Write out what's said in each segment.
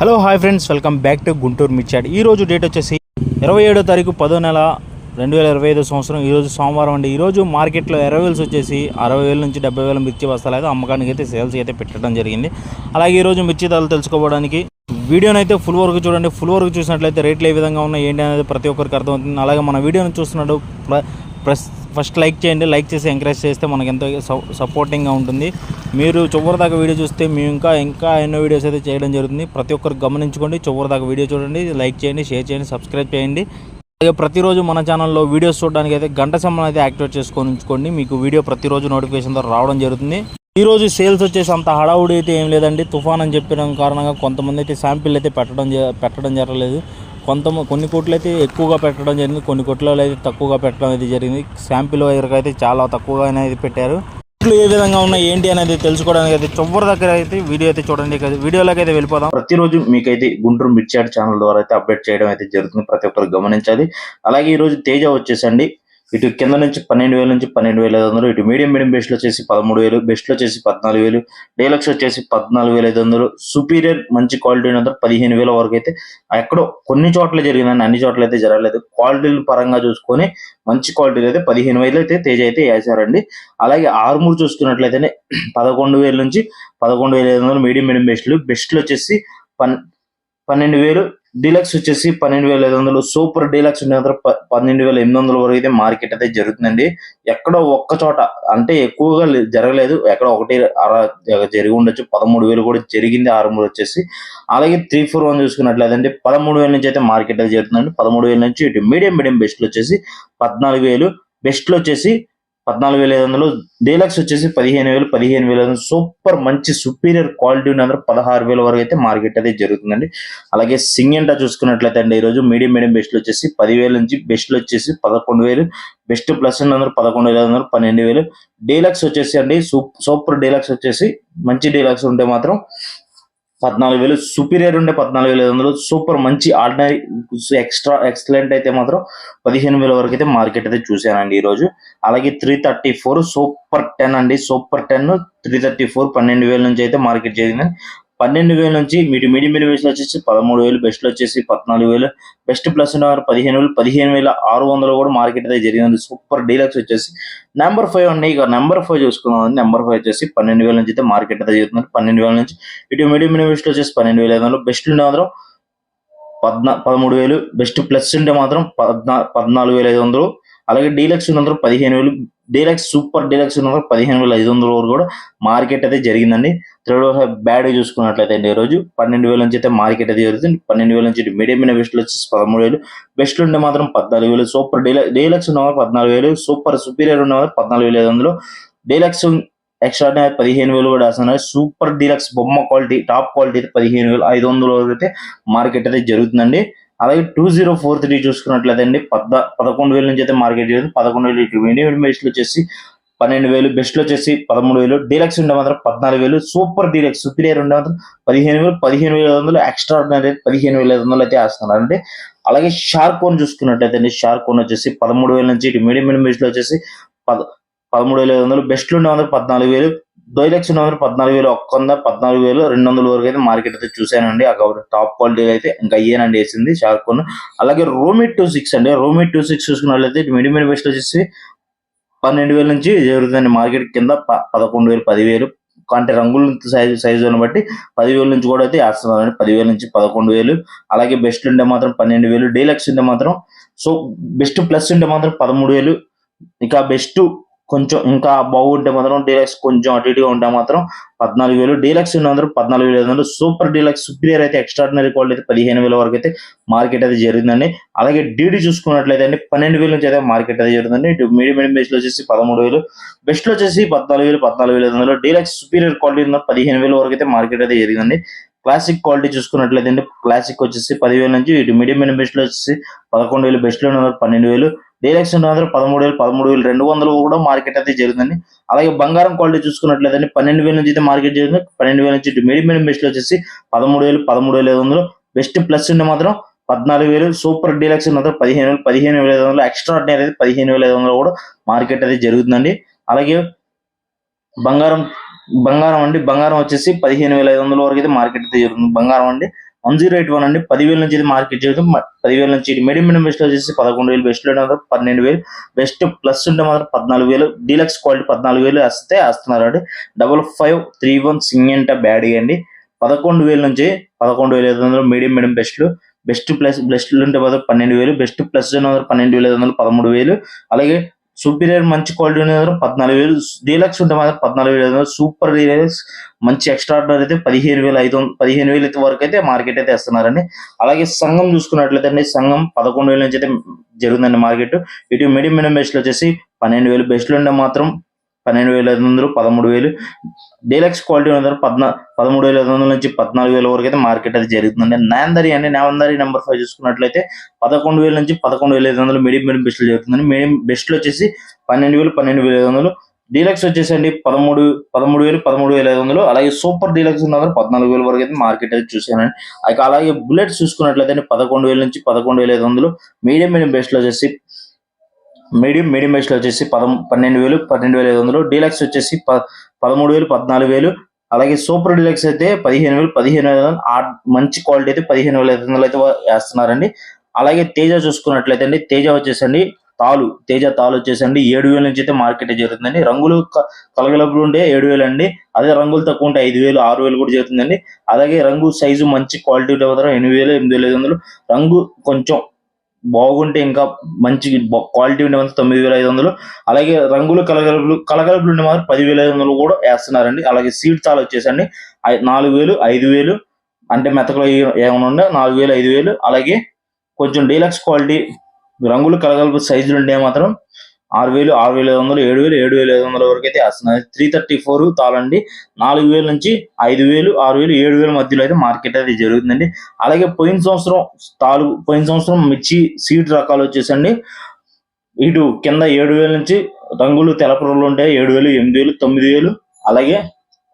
Hello hi friends welcome back to Guntur మిర్చాడ్ ఈ రోజు date వచ్చేసి ఇరవై ఏడో తారీఖు పదో నెల రెండు వేల ఇరవై ఐదో సంవత్సరం. ఈరోజు సోమవారం అండి. ఈరోజు మార్కెట్లో ఎరవేల్స్ వచ్చేసి అరవై వేల నుంచి డెబ్బై వేల మిర్చి బస్తాలు అయితే అమ్మకానికి అయితే సేల్స్ అయితే పెట్టడం జరిగింది. అలాగే ఈరోజు మిర్చి ధరలు తెలుసుకోవడానికి వీడియోని అయితే ఫుల్ వరకు చూడండి. ఫుల్ వరకు చూసినట్లయితే రేట్లు ఏ విధంగా ఉన్నాయి ఏంటి అనేది ప్రతి ఒక్కరికి అర్థమవుతుంది. అలాగే మన వీడియోని చూస్తున్నట్టు ప్ర- ప్రెస్ ఫస్ట్ లైక్ చేయండి లైక్ చేసి ఎంకరేజ్ చేస్తే మనకి ఎంతో స- సపోర్టింగ్గా ఉంటుంది. మీరు చివరి దాకా వీడియో చూస్తే మేము ఇంకా ఇంకా ఎన్నో వీడియోస్ అయితే చేయడం జరుగుతుంది. ప్రతి ఒక్కరు గమనించుకోండి చివరి దాకా వీడియో చూడండి లైక్ చేయండి షేర్ చేయండి సబ్స్క్రైబ్ చేయండి. అలాగే ప్రతిరోజు మన ఛానల్లో వీడియోస్ చూడడానికి అయితే గంట సంబంధం అయితే యాక్టివేట్ చేసుకొని ఉంచుకోండి. మీకు వీడియో ప్రతిరోజు నోటిఫికేషన్ ద్వారా రావడం జరుగుతుంది. ఈ రోజు సేల్స్ వచ్చేసి అంత హడావుడి అయితే ఏం లేదండి. తుఫాన్ అని చెప్పిన కారణంగా కొంతమంది అయితే శాంపిల్ అయితే పెట్టడం జ- పెట్టడం జరగలేదు. కొంత కొన్ని కోట్లు అయితే ఎక్కువగా పెట్టడం జరిగింది కొన్ని కోట్లలో అయితే తక్కువగా పెట్టడం అయితే జరిగింది. శాంపిల్ వరకు అయితే చాలా తక్కువగా అనేది పెట్టారు. రేట్లు ఏ విధంగా ఉన్నాయి ఏంటి అనేది తెలుసుకోవడానికి అయితే చివరి దగ్గర అయితే వీడియో అయితే చూడండి. వీడియోలోకి అయితే వెళ్ళిపోదాం. ప్రతిరోజు మీకైతే గుంటూరు మిర్చాడ్ ఛానల్ ద్వారా అయితే అప్డేట్ చేయడం అయితే జరుగుతుంది. ప్రతి ఒక్కరు గమనించాలి. అలాగే ఈరోజు తేజ వచ్చేసండి. ఇటు కింద నుంచి పన్నెండు వేల నుంచి పన్నెండు వేల ఐదు వందలు ఇటు మీడియం మీడియం బెస్ట్లో వచ్చేసి పదమూడు వేలు బెస్ట్లో వచ్చేసి పద్నాలుగు వేలు డీలక్స్ వచ్చేసి పద్నాలుగు వేల ఐదు వందలు సుపీరియర్ మంచి క్వాలిటీ ఉన్నందుకు పదిహేను వేల వరకు అయితే ఎక్కడో కొన్ని చోట్ల జరిగిందండి అన్ని చోట్ల అయితే జరగలేదు. క్వాలిటీల పరంగా చూసుకొని మంచి క్వాలిటీ అయితే పదిహేను వేలు అయితే తేజ అయితే వేసారండి. అలాగే ఆర్మూర్ చూసుకున్నట్లయితేనే పదకొండు వేల నుంచి పదకొండు వేల ఐదు వందలు మీడియం మీడియం బెస్ట్లు బెస్ట్లు వచ్చేసి పన్ పన్నెండు వేలు డీలక్స్ వచ్చేసి పన్నెండు వేల ఐదు వందలు. సూపర్ డీలక్స్ ఉండే మాత్రం పన్నెండు వేల ఎనిమిది వందల వరకు అయితే మార్కెట్ అయితే జరుగుతుందండి. ఎక్కడో ఒక్క చోట అంటే ఎక్కువగా జరగలేదు. ఎక్కడ ఒకటి జరిగి ఉండొచ్చు. పదమూడు వేలు కూడా జరిగింది. ఆరు మూడు వచ్చేసి. అలాగే త్రీ ఫోర్ వన్ చూసుకున్నట్లయితే పదమూడు వేల నుంచి అయితే మార్కెట్ అయితే జరుగుతుందండి. పదమూడు వేల నుంచి ఇటు మీడియం మీడియం బెస్ట్లు వచ్చేసి పద్నాలుగు వేలు. బెస్ట్లు వచ్చేసి పద్నాలుగు వేల ఐదు వందలు డీలక్స్ వచ్చేసి పదిహేను వేలు పదిహేను వేల. వందలు సూపర్ మంచి సుపీరియర్ క్వాలిటీ ఉన్న పదహారు వేల వరకు అయితే మార్కెట్ అయితే జరుగుతుందండి. అలాగే సింగెంటా చూసుకున్నట్లయితే అండి ఈరోజు మీడియం మీడియం బెస్ట్లు వచ్చేసి పదివేల నుంచి బెస్ట్లు వచ్చేసి పదకొండు వేలు. బెస్ట్ ప్లస్ అందరూ పదకొండు వేల ఐదు వందలు పన్నెండు వేలు. డీలక్స్ వచ్చేసి అండి సూపర్ డీలక్స్ వచ్చేసి మంచి డీలక్స్ ఉంటే మాత్రం పద్నాలుగు వేలు సుపీరియర్ ఉండే పద్నాలుగు వేల ఐదు వందలు సూపర్ మంచి ఆర్డినరీ ఎక్స్ట్రా ఎక్సలెంట్ అయితే మాత్రం పదిహేను వేల వరకు అయితే మార్కెట్ అయితే చూశానండి ఈ రోజు అలాగే three thirty four super ten అండి. Super ten three thirty four పన్నెండు వేల నుంచి అయితే మార్కెట్ జరిగింది పన్నెండు వేల నుంచి మీడి మీడియం మీడియం బెస్ట్ వచ్చేసి పదమూడు వేలు బెస్ట్ వచ్చేసి పద్నాలుగు వేలు. బెస్ట్ ప్లస్ ఉన్నవారు పదిహేను వేలు పదిహేను వేల ఆరు వందలు కూడా మార్కెట్ అయితే జరిగింది. సూపర్ డీలక్స్ వచ్చేసి. నెంబర్ ఫైవ్ ఉన్నాయి ఇక నెంబర్ ఫైవ్ చూసుకుందాం. నెంబర్ ఫైవ్ వచ్చేసి పన్నెండు వేల నుంచి అయితే మార్కెట్ అయితే జరుగుతుంది పన్నెండు వేల నుంచి ఇటు మీడియం మీడియం వచ్చేసి పన్నెండు వేల ఐదు వందలు. బెస్ట్ ఉండే మాత్రం పద్నా పదమూడు వేలు. బెస్ట్ ప్లస్ ఉంటే మాత్రం పద్నా పద్నాలుగు వేల ఐదు వందలు. అలాగే డీలక్స్ ఉన్నందుకు పదిహేను వేలు డీలక్స్ సూపర్ డీలక్స్ ఉన్నందుకు పదిహేను వేల ఐదు వందల వరకు కూడా మార్కెట్ అయితే జరిగిందండి. థర్డ్ బ్యాడ్ చూసుకున్నట్లయితే అండి ఈరోజు రోజు పన్నెండు వేల నుంచి అయితే మార్కెట్ అయితే జరుగుతుంది. పన్నెండు వేల నుంచి మీడియం మీడియం బెస్ట్లు వచ్చేసి పదమూడు వేలు. బెస్ట్లు ఉంటే మాత్రం పద్నాలుగు వేలు. సూపర్ డీలక్స్ డీలక్స్ ఉన్నవారు పద్నాలుగు వేలు. సూపర్ సుపీరియర్ ఉన్నవారు పద్నాలుగు వేల ఐదు వందలు. డీలక్స్ ఎక్స్ట్రా పదిహేను వేలు కూడా వేస్తున్నారు సూపర్ డీలక్స్ బొమ్మ క్వాలిటీ టాప్ క్వాలిటీ అయితే పదిహేను వేలు ఐదు వందల వరకు అయితే మార్కెట్ అయితే జరుగుతుందండి. అలాగే టూ జీరో ఫోర్ త్రీ చూసుకున్నట్లయితే అండి పద్ద పదకొండు వేల నుంచి అయితే మార్కెట్ చేయదు పదకొండు వేలు ఇటు మీడియం బెస్ట్లు వచ్చేసి పన్నెండు వేలు బెస్ట్లో వచ్చేసి పదమూడు వేలు. డీలక్స్ ఉండే మాత్రం పద్నాలుగు వేలు. సూపర్ డీలక్స్ సుపీరియర్ ఉండే మాత్రం పదిహేను వేలు పదిహేను వేల ఐదు వందలు. ఎక్స్ట్రా ఆర్డినరీ పదిహేను వేల ఐదు వందలు అయితే వేస్తున్నారు అంటే అలాగే షార్క్ కోన్ చూసుకున్నట్లయితే అండి షార్క్ కోన్ వచ్చేసి పదమూడు వేల నుంచి ఇటు మీడియం మీడియం బెస్ట్లో వచ్చేసి పద పదమూడు వేల ఐదు వందలు. బెస్ట్లు ఉండే మాత్రం పద్నాలుగు వేలు. డైలక్స్ ఉండే మాత్రం పద్నాలుగు వేలు ఒక్క వంద పద్నాలుగు వేలు రెండు వందల వరకు అయితే మార్కెట్ అయితే చూశానండి. ఆ టాప్ క్వాలిటీ అయితే ఇంకా అయ్యేనండి వేసింది షార్క్ కోన్. అలాగే రోమిట్ టూ సిక్స్ అండి. రోమిట్ టూ సిక్స్ చూసుకున్నట్లయితే మిడి మిడి బెస్ట్ వచ్చేసి పన్నెండు వేల నుంచి జరుగుతుంది మార్కెట్ కింద ప- పదకొండు వేలు పదివేలు. అంటే రంగుల సైజు సైజులను బట్టి పదివేల నుంచి కూడా అయితే వేస్తున్నారండి పదివేల నుంచి పదకొండు వేలు. అలాగే బెస్ట్ ఉంటే మాత్రం పన్నెండు వేలు. డీలక్స్ ఉంటే మాత్రం సో బెస్ట్ ప్లస్ ఉంటే మాత్రం పదమూడు వేలు. ఇక బెస్ట్ కొంచెం ఇంకా బాగుంటే మాత్రం డీలక్స్ కొంచెం అటు ఇటుగా ఉంటే మాత్రం పద్నాలుగు వేలు. డీలక్స్ ఉన్న పద్నాలుగు వేలు ఐదు సూపర్ డీలక్స్ సుపీరియర్ అయితే ఎక్స్ట్రాడినరీ క్వాలిటీ అయితే పదిహేను వేల వరకు అయితే మార్కెట్ అయితే జరిగిందండి. అలాగే డీడీ చూసుకున్నట్లయితే అండి పన్నెండు వేల నుంచి అయితే మార్కెట్ అయితే జరుగుతుంది ఇటు మీడియం మీడియం బేస్లో వచ్చేసి పదమూడు వేలు బెస్ట్లో వచ్చేసి పద్నాలుగు వేలు పద్నాలుగు వేల ఐదు వందలు. డీలక్స్ సుపీరియర్ క్వాలిటీ ఉన్న పదిహేను వేల వరకు అయితే మార్కెట్ అయితే జరిగిందండి. క్లాసిక్ క్వాలిటీ చూసుకున్నట్లయితే అండి క్లాసిక్ వచ్చేసి పదివేల నుంచి ఇటు మీడియం మీడియం బెస్ట్లో వచ్చేసి పదకొండు వేలు బెస్ట్లో ఉన్న పన్నెండు వేలు. డీలక్స్ ఉన్న పదమూడు వేలు పదమూడు వేలు రెండు వందలు కూడా మార్కెట్ అయితే జరుగుతుంది అలాగే బంగారం క్వాలిటీ చూసుకున్నట్లయితే పన్నెండు వేల నుంచి అయితే మార్కెట్ జరుగుతుంది. పన్నెండు వేల నుంచి మిడి మీడియం బెస్ట్లో వచ్చేసి పదమూడు వేలు పదమూడు వేల ఐదు వందలు. బెస్ట్ ప్లస్ ఉంటే మాత్రం పద్నాలుగు వేలు. సూపర్ డీలక్స్ మాత్రం పదిహేను వేలు పదిహేను వేల ఐదు వందలు. ఎక్స్ట్రాడినరీ అయితే పదిహేను వేల ఐదు వందలు కూడా మార్కెట్ అయితే జరుగుతుందండి. అలాగే బంగారం బంగారం అండి. బంగారం వచ్చేసి పదిహేను వేల ఐదు వందల వరకు అయితే మార్కెట్ అయితే జరుగుతుంది. బంగారం అండి. వన్ జీరో ఎయిట్ వన్ అండి. పదివేల నుంచి ఇది మార్కెట్ చేయడం పదివేల నుంచి మీడియం మీడియం బెస్ట్ వచ్చేసి పదకొండు వేలు బెస్ట్లో మాత్రం పన్నెండు వేలు. బెస్ట్ ప్లస్ ఉంటే మాత్రం పద్నాలుగు వేలు. డీలక్స్ క్వాలిటీ పద్నాలుగు వేలు వస్తే వస్తున్నారు అండి double five three one Syngenta బ్యాడీ అండి. పదకొండు వేల నుంచి పదకొండు వేల ఐదు వందలు మీడియం మీడియం బెస్ట్లు బెస్ట్ ప్లస్ బెస్ట్లు ఉంటే మాత్రం పన్నెండు వేలు. బెస్ట్ ప్లస్ మాత్రం పన్నెండు వేల ఐదు వందలు పదమూడు వేలు. అలాగే సూపీరియర్ మంచి క్వాలిటీ ఉండే పద్నాలుగు వేలు. డీలక్స్ ఉంటే మాత్రం పద్నాలుగు వేలు. సూపర్ డీలక్స్ మంచి ఎక్స్ట్రాడినరీ అయితే పదిహేను వేల ఐదు వందలు పదిహేను వేలు అయితే వరకు అయితే మార్కెట్ అయితే వేస్తున్నారండి. అలాగే సంఘం చూసుకున్నట్లయితే అండి సంఘం పదకొండు వేల నుంచి అయితే జరుగుతుందండి మార్కెట్ ఇటు మీడియం మీడియం లో వచ్చేసి పన్నెండు వేలు. బెస్ట్లు ఉంటే మాత్రం పన్నెండు వేల ఐదు వందలు పదమూడు వేలు. డీలక్స్ క్వాలిటీ ఉన్న పద్నా పదమూడు వేల ఐదు వందల నుంచి పద్నాలుగు వేల వరకు అయితే మార్కెట్ అది జరుగుతుందండి. నాందరి అండి నాందరి నెంబర్ ఫైవ్ చూసుకున్నట్లయితే పదకొండు వేల నుంచి పదకొండు వేల ఐదు వందలు మీడియం మీడియం బెస్ట్లు జరుగుతుందండి. మీడియం బెస్ట్లు వచ్చేసి పన్నెండు వేలు పన్నెండు వేల ఐదు వందలు. డీలక్స్ వచ్చేసి అండి పదమూడు పదమూడు వేలు పదమూడు వేల ఐదు వందలు. అలాగే సూపర్ డీలక్స్ ఉన్న పద్నాలుగు వేల వరకు అయితే మార్కెట్ అయితే చూసానండి. అలాగే అలాగే బుల్లెట్స్ చూసుకున్నట్లయితే పదకొండు వేల నుంచి పదకొండు వేల ఐదు వందలు. మీడియం మీడియం బెస్ట్లో వచ్చేసి మీడియం మీడియం బెస్ట్లో వచ్చేసి పదం పన్నెండు వేలు పన్నెండు వేల ఐదు వందలు. డీలక్స్ వచ్చేసి ప పదమూడు వేలు పద్నాలుగు వేలు. అలాగే సూపర్ డీలక్స్ అయితే పదిహేను వేలు పదిహేను వేల ఐదు వందలు. ఆ మంచి క్వాలిటీ అయితే పదిహేను వేల ఐదు వందలు అయితే వేస్తున్నారండి. అలాగే తేజ చూసుకున్నట్లయితే అండి తేజ వచ్చేసండి తాలు. తేజ తాలు వచ్చేసండి ఏడు వేల నుంచి అయితే మార్కెట్ జరుగుతుందండి. రంగులు క- కలగలపులు ఉండే ఏడు వేలు అండి. అదే రంగులు తక్కువ ఉంటే ఐదు వేలు ఆరు వేలు కూడా జరుగుతుందండి. అలాగే రంగు సైజు మంచి క్వాలిటీ మాత్రం ఎనిమిది వేలు ఎనిమిది వేల ఐదు వందలు. రంగు కొంచెం బాగుంటే ఇంకా మంచి క్వాలిటీ ఉండే మాత్రం తొమ్మిది వేల ఐదు వందలు. అలాగే రంగులు కలగలుపులు కలగలుపులు ఉండే మాత్రం పదివేల ఐదు వందలు కూడా వేస్తున్నారండి. అలాగే సీట్ తాలు వచ్చేసండి. ఐ- నాలుగు వేలు ఐదు వేలు అంటే మెతకలు ఏమైనా ఉండే నాలుగు వేలు ఐదు వేలు. అలాగే కొంచెం డీలక్స్ క్వాలిటీ రంగులు కలగలుపు సైజులు ఉండే మాత్రం ఆరు వేలు ఆరు వేల ఐదు వందలు ఏడు వేలు ఏడు వేల ఐదు వందల వరకు అయితే వేస్తున్నారు. త్రీ థర్టీ ఫోర్ తాళండి. నాలుగు వేల నుంచి ఐదు వేలు ఆరు వేలు ఏడు వేల మధ్యలో అయితే మార్కెట్ అయితే జరుగుతుందండి. అలాగే పోయిన సంవత్సరం తాలు పోయిన సంవత్సరం మిర్చి సీడ్ రకాలు వచ్చేసండి. ఇటు కింద ఏడు వేల నుంచి రంగులు తెలప ఉంటాయి. ఏడు వేలు ఎనిమిది వేలు తొమ్మిది వేలు అలాగే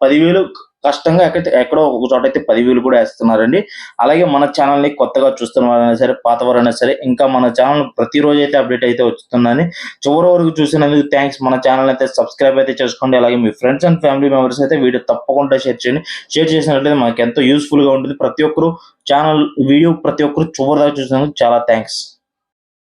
పదివేలు కష్టంగా ఎక్కడ ఎక్కడో ఒక చోట అయితే పదివేలు కూడా వేస్తున్నారండి. అలాగే మన ఛానల్ని కొత్తగా చూస్తున్న వారైనా సరే పాత వారైనా సరే ఇంకా మన ఛానల్ ప్రతిరోజు అయితే అప్డేట్ అయితే వస్తుందని చివరి వరకు చూసినందుకు థ్యాంక్స్. మన ఛానల్ అయితే సబ్స్క్రైబ్ అయితే చేసుకోండి. అలాగే మీ ఫ్రెండ్స్ అండ్ ఫ్యామిలీ మెంబర్స్ అయితే వీడియో తప్పకుండా షేర్ చేయండి. షేర్ చేసినట్లయితే మనకి ఎంతో యూస్ఫుల్గా ఉంటుంది. ప్రతి ఒక్కరు ఛానల్ వీడియో ప్రతి ఒక్కరు చివరి దాకా చూసినందుకు చాలా థ్యాంక్స్.